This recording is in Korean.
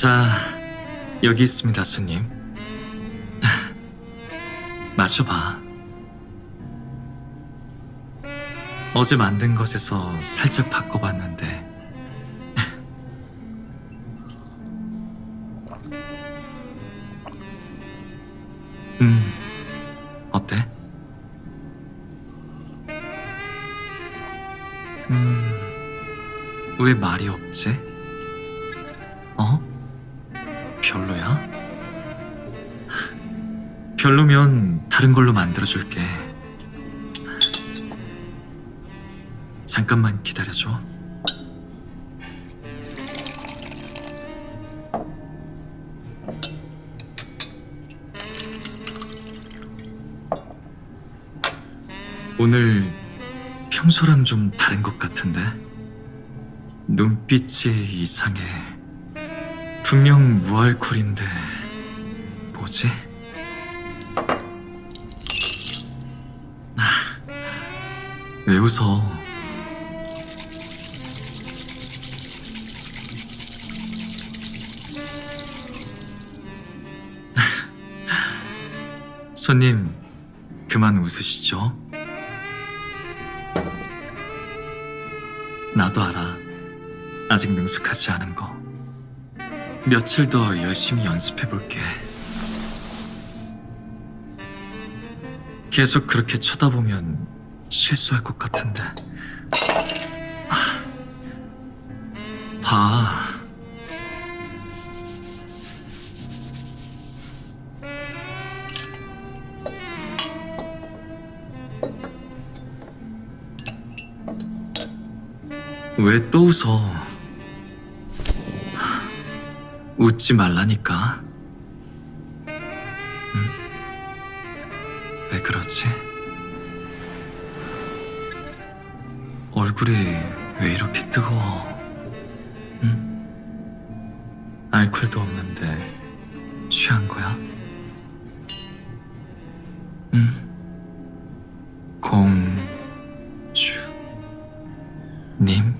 자, 여기 있습니다, 손님. 마셔봐. 어제 만든 것에서 살짝 바꿔봤는데, 음, 어때? 음, 왜 말이 없지? 별로야? 별로면 다른 걸로 만들어줄게. 잠깐만 기다려줘. 오늘 평소랑 좀 다른 것 같은데? 눈빛이 이상해. 분명 무알콜인데, 뭐지? 아, 왜 웃어? 손님, 그만 웃으시죠. 나도 알아. 아직 능숙하지 않은 거. 며칠 더 열심히 연습해 볼게. 계속 그렇게 쳐다보면 실수할 것 같은데. 아, 봐. 왜 또 웃어? 웃지 말라니까. 응? 왜 그러지? 얼굴이 왜 이렇게 뜨거워? 응? 알콜도 없는데 취한 거야? 응? 공주 님?